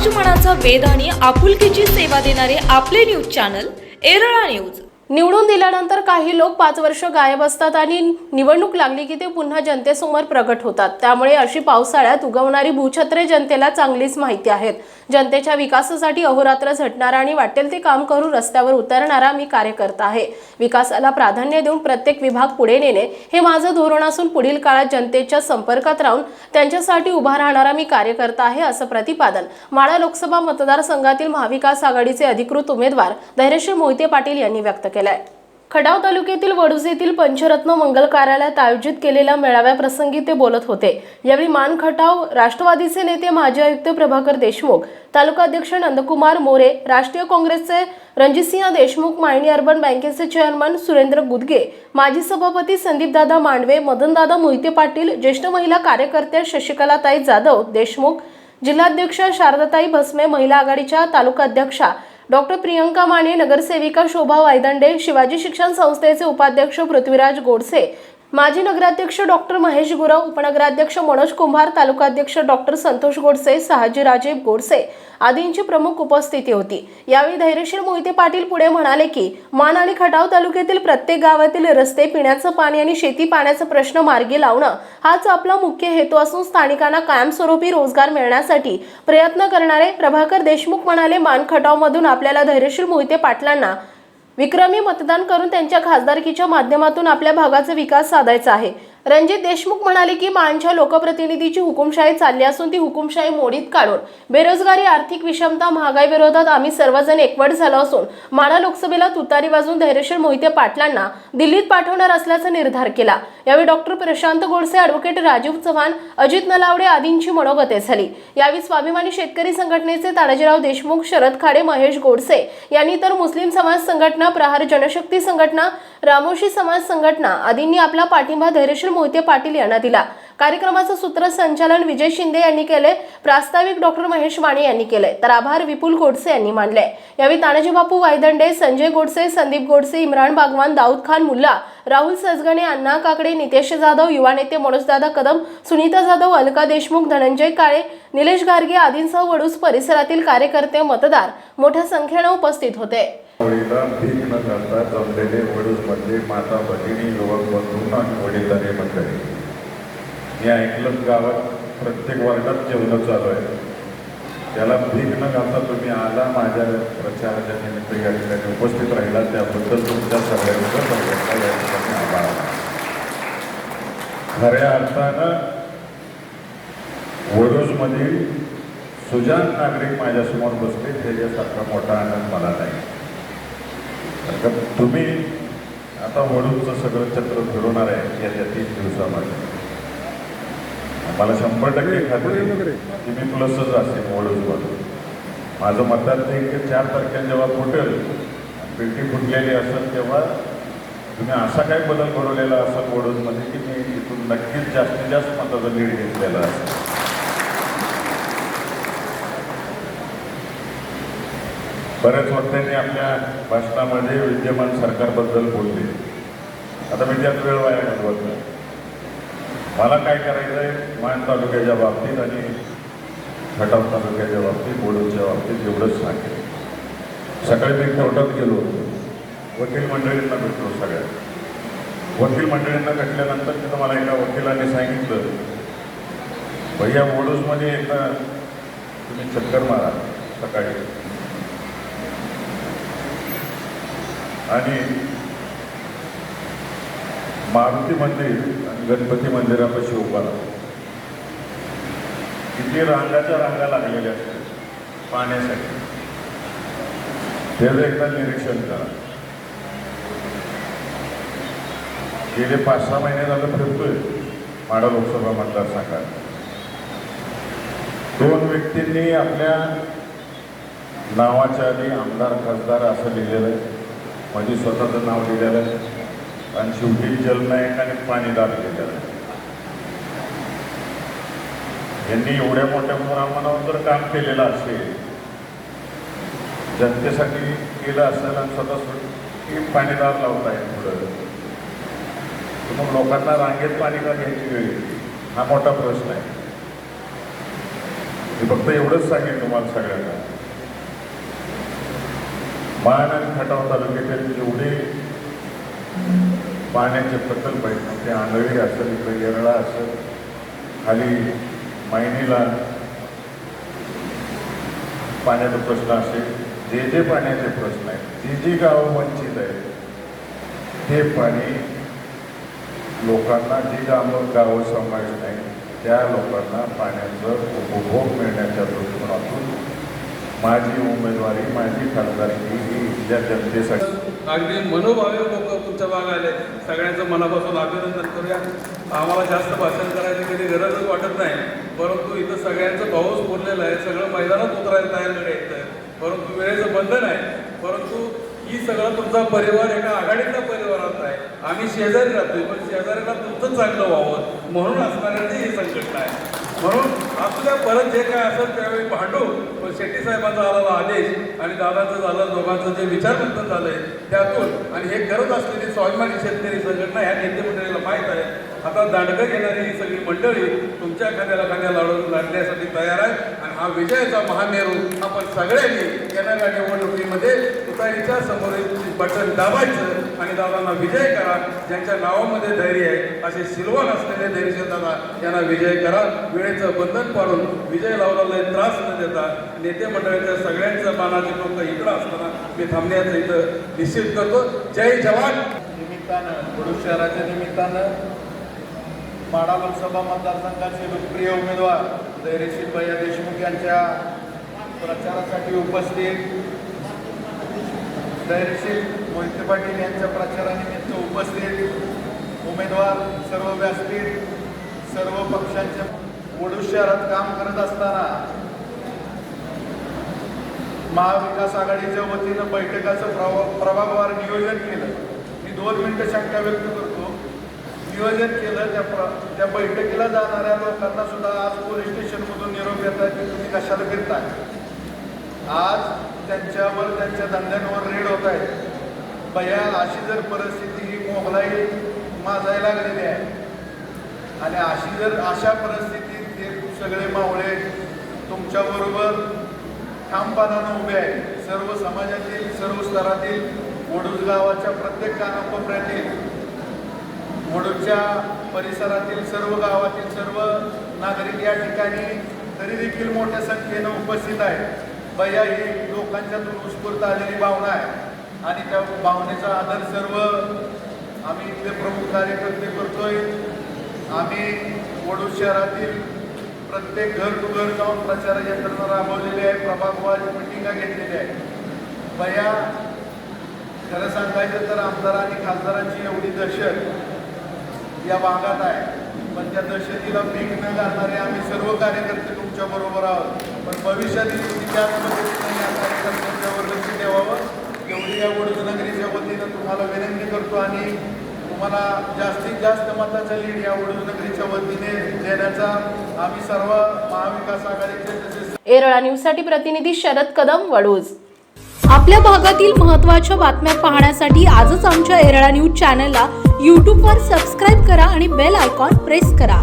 समाजमनाचा वेध आणि आपुलकीची सेवा देणारे आपले न्यूज चॅनल एरळा न्यूज. निवडून दिल्यानंतर काही लोक पाच वर्ष गायब असतात आणि निवडणूक लागली की ते पुन्हा जनतेसमोर प्रगट होतात. त्यामुळे अशी पावसाळ्यात उगवणारी भूछत्रे जनतेला चांगलीच माहिती आहेत. जनतेच्या विकासासाठी अहोरात्र झटणारा आणि वाटेल ते काम करून रस्त्यावर उतरणारा मी कार्यकर्ता आहे. विकासाला प्राधान्य देऊन प्रत्येक विभाग पुढे नेणे हे माझं धोरण असून पुढील काळात जनतेच्या संपर्कात राहून त्यांच्यासाठी उभा राहणारा मी कार्यकर्ता आहे असं प्रतिपादन माळा लोकसभा मतदारसंघातील महाविकास आघाडीचे अधिकृत उमेदवार धैर्यश्री मोहिते पाटील यांनी व्यक्त केलं आहे खडाव तालुक्यातील वडूज येथील पंचरत्न मंगल कार्यालयात आयोजित केलेल्या मेळाव्याप्रसंगी ते बोलत होते. यावेळी मान खटाव राष्ट्रवादीचे नेते माजी आयुक्त प्रभाकर देशमुख तालुका अध्यक्ष नंदकुमार मोरे राष्ट्रीय काँग्रेसचे रणजितसिंह देशमुख मायनी अर्बन बँकेचे चेअरमन सुरेंद्र गुदगे माजी सभापती संदीपदादा मांडवे मदनदादा मोहिते पाटील ज्येष्ठ महिला कार्यकर्त्या शशिकलाताई जाधव देशमुख जिल्हाध्यक्ष शारदाताई भस्मे महिला आघाडीच्या तालुका अध्यक्षा डॉक्टर प्रियंका माने नगरसेविका शोभा वायदंडे शिवाजी शिक्षण संस्थेचे उपाध्यक्ष पृथ्वीराज गोडसे माजी नगराध्यक्ष डॉक्टर महेश गुरव उपनगराध्यक्ष मनोज कुंभार तालुकाध्यक्ष डॉक्टर संतोष गोडसे सहाजीराजे गोडसे आदींची प्रमुख उपस्थिती होती. यावेळी धैर्यशील मोहिते पाटील पुढे म्हणाले की मान आणि खटाव तालुक्यातील प्रत्येक गावातील रस्ते पिण्याचं पाणी आणि शेती पाण्याचा प्रश्न मार्गी लावणं हाच आपला मुख्य हेतू असून स्थानिकांना कायमस्वरूपी रोजगार मिळण्यासाठी प्रयत्न करणारे प्रभाकर देशमुख म्हणाले मान खटावमधून आपल्याला धैर्यशील मोहिते पाटलांना विक्रमी मतदान करून त्यांच्या खासदारकीच्या माध्यमातून आपल्या भागाचा विकास साधायचा आहे. रणजित देशमुख म्हणाले की माणच्या लोकप्रतिनिधीची हुकुमशाही चालली असून ती हुकुमशाही मोडीत काढून बेरोजगारी आर्थिक विषमता महागाई विरोधात आम्ही सर्वजण एकवट झालो असून माणा लोकसभेला तुतारी वाजून धैर्यशील मोहिते पाटलांना दिल्लीत पाठवणार असल्याचा निर्धार केला. यावेळी डॉक्टर प्रशांत गोडसे अॅडव्होकेट राजीव चव्हाण अजित नलावडे आदींची मनोगते झाली. यावेळी स्वाभिमानी शेतकरी संघटनेचे तानाजीराव देशमुख शरद खाडे महेश गोडसे यांनी तर मुस्लिम समाज संघटना प्रहार जनशक्ती संघटना रामोशी समाज संघटना आदींनी आपला पाठिंबा धैर्यशील मोहिते पाटील यांना दिला. कार्यक्रमाचं सूत्रसंचालन विजय शिंदे यांनी केले प्रास्ताविक डॉक्टर महेश माने यांनी केले तर आभार विपुल गोडसे यांनी मानले यावेळी तानाजी बापू वायदंडे संजय गोडसे संदीप गोडसे इम्रान बागवान दाऊद खान मुल्ला राहुल सजगणे अण्णा काकडे नितेश जाधव युवा नेते मनोजदादा कदम सुनीता जाधव अलका देशमुख धनंजय काळे निलेश गार्गे आदींसह वडूस परिसरातील कार्यकर्ते मतदार मोठ्या संख्येनं उपस्थित होते. होळीला भीक न करता जमलेले वडूजमधले माता भगिनी युवक बंधू आणि वडिलांनी मंडळी मी ऐकलं गावात प्रत्येक वर्गात जेवण चालू आहे. त्याला भीक न घालता तुम्ही आला माझ्या प्रचाराच्या निमित्त या ठिकाणी उपस्थित राहिला. त्याबद्दल तुमच्या सगळ्यांचा सगळ्यांचा या ठिकाणी आभार. खऱ्या अर्थानं वडूजमधील सुजान नागरिक माझ्यासमोर बसले त्याच्यासारखा मोठा आनंद मला नाही. कारण तुम्ही आता वडूचं सगळं चक्र फिरवणार आहे येत्या तीन दिवसामध्ये. मला शंभर टक्के खात्री की मी प्लसच असेल वडूजमधून माझं मतदान ते की चार तारखेला जेव्हा फुटेल पेटी फुटलेली असेल तेव्हा तुम्ही असा काय बदल घडवलेला असेल वडूजमध्ये की मी इथून नक्कीच जास्तीत जास्त मताचा लीड घेतलेला असेल. बऱ्याच वक्त्यांनी आपल्या भाषणामध्ये विद्यमान सरकारबद्दल बोलले. आता मी त्यात वेळ वाया घालवत नाही. मला काय करायचं आहे मान तालुक्याच्या बाबतीत आणि खटाव तालुक्याच्या बाबतीत बोडोच्या बाबतीत एवढंच सांगेल सकाळी मी कोर्टात गेलो. होतो वकील मंडळींना भेटलो सगळ्या. वकील मंडळींना भेटल्यानंतर तिथं मला एका वकिलाने सांगितलं भैया बोडोसमध्ये एकदा तुम्ही चक्कर मारा सकाळी. आणि मारुती मंदिर आणि गणपती मंदिरापाशी उभा किती रांगाच्या रांगा लागलेल्या असतात पाण्यासाठी. त्याचं एकदा निरीक्षण करा. गेले पाच सहा महिने झालं फिरतोय माडा लोकसभा मतदारसंघात. दोन व्यक्तींनी आपल्या नावाच्या आधी आमदार खासदार असं लिहिलेलं आहे. म्हणजे स्वतःचं नाव लिहिलेलं आहे. आणि शेवटी जलनायकाने पाणीदार लिहिलेलं आहे. यांनी एवढ्या मोठ्या प्रमाणावर जर काम केलेलं असेल जनतेसाठी केलं असेल आणि स्वतः पाणीदार पाणीदार लावताय पुढं. तर मग लोकांना रांगेत पाणी का घ्यायची वेळ येते? हा मोठा प्रश्न आहे. मी फक्त एवढंच सांगेन तुम्हाला सगळ्यांना. मान आणि खटाव तालुक्यातील जेवढे पाण्याचे प्रकल्प आहेत ते आंधळी असेल इकडे येरळा असेल खाली मायनीला पाण्याचा प्रश्न असेल जे जे पाण्याचे प्रश्न आहेत जी जी गावं वंचित आहेत ते पाणी लोकांना जी गावं गावं समावेश नाही त्या लोकांना पाण्याचा उपभोग मिळण्याच्या दृष्टिकोनातून माझी उमेदवारी माझी खासदारकी ही इथल्या जनतेसाठी. अगदी मनोभावे लोक तुमच्या भाग आले. सगळ्यांचं मनापासून अभिनंदन करूया. आम्हाला जास्त भाषण करायची कधी गरजच वाटत नाही. परंतु इथं सगळ्यांचं भाऊच बोललेलं आहे. सगळं मैदानात उतरायला तयार करायचं परंतु वेळेचं बंधन आहे. परंतु ही सगळं तुमचा परिवार एका आघाडीतला परिवारात आहे. आम्ही शेजारी राहतोय पण शेजाऱ्याला तुमचं चांगलं व्हावं. म्हणून असणाऱ्यांची ही संकट आहे म्हणून आपल्या परत जे काय असेल त्यावेळी भांडू पण शेट्टी साहेबांचा आलेला आदेश आणि दादाचं झालं दोघांचं जे विचारमंथन झालंय त्यातून आणि हे करत असलेली स्वाभिमानी शेतकरी संघटना ह्या नेते मंडळीला माहीत आहे. आता दांडकं घेणारी ही सगळी मंडळी तुमच्या खांद्याला खांद्या लाडून लढण्यासाठी तयार आहे आणि हा विजयाचा महामेरू आपण सगळ्यांनी येणाऱ्या निवडणुकीमध्ये. तुतारीच्या समोरील बटन दाबायचं आणि दादांना विजय करा ज्यांच्या नावामध्ये धैर्य आहे असे सिलवान असलेले धैर्यशील यांना विजय करा. वेळेचं बंधन पाडून विजय लावलेला त्रास न देता नेते मंडळाच्या सगळ्यांचं मानाचे लोक इकडं असताना मी थांबण्याचं इथं निश्चित करतो. जय जवान! निमित्तानं बुडूर शहराच्या निमित्तानं माडा लोकसभा मतदारसंघाचे लोकप्रिय उमेदवार धैर्यशील भैया देशमुख यांच्या प्रचारासाठी उपस्थित. धैर्यशील मोहिते पाटील यांच्या प्रचारानिमित्त उपस्थित. उमेदवार सर्व व्यासपीठ सर्व पक्षांच्या वडूर शहरात काम करत असताना महाविकास आघाडीच्या वतीनं बैठकाचं प्रवा प्रभागवार नियोजन केलं. मी दोन मिनिटं शंका व्यक्त करतो. नियोजन केलं त्या प्र त्या बैठकीला जाणाऱ्या लोकांना सुद्धा आज पोलीस स्टेशनमधून निरोप येतात की तुम्ही कशाला फिरताय? आज त्यांच्यावर त्यांच्या धंद्यांवर रेड होत आहेत भया अशी जर परिस्थिती ही मोगलाई माजायला लागलेली आहे. आणि अशी जर अशा परिस्थितीत हे सगळे मावळे तुमच्याबरोबर ठामपणानं उभे आहेत. सर्व समाजातील सर्व स्तरातील वडूज गावाच्या प्रत्येक कानाकोपऱ्यातील वडूजच्या परिसरातील सर्व गावातील सर्व नागरिक या ठिकाणी तरी देखील मोठ्या संख्येनं उपस्थित आहेत. बया ही लोकांच्यातून उत्स्फूर्त आलेली भावना आहे. आणि त्या भावनेचा आदर सर्व आम्ही इथले प्रमुख कार्यकर्ते करतोय. आम्ही वडूज शहरातील प्रत्येक घर टू घर जाऊन प्रचार यंत्रणा राबवलेली आहे. प्रभागवाची मिटिंगा घेतलेल्या आहेत बया खरं सांगायचं तर आमदार आणि खासदारांची एवढी दहशत या भागात आहे. पण त्या दहशतीला भीक न घालणारे आम्ही सर्व कार्यकर्ते तुमच्या बरोबर आहोत. पण भविष्यातील विचार पद्धतीने या कार्यकर्त्यांच्यावर लक्ष ठेवावं. एवढी या वडूज नगरीच्या वतीनं तुम्हाला विनंती करतो आणि तुम्हाला जास्तीत जास्त मताचा लीड या वडूज नगरीच्या वतीने देण्याचा आम्ही सर्व महाविकास आघाडीचे तसेच एरळा न्यूजसाठी प्रतिनिधी शरद कदम वडूज. आपल्या भागातील महत्त्वाच्या बातम्या पाहण्यासाठी आजच आमच्या एरळा न्यूज चॅनलला यूट्यूबवर सबस्क्राईब करा आणि बेल आयकॉन प्रेस करा.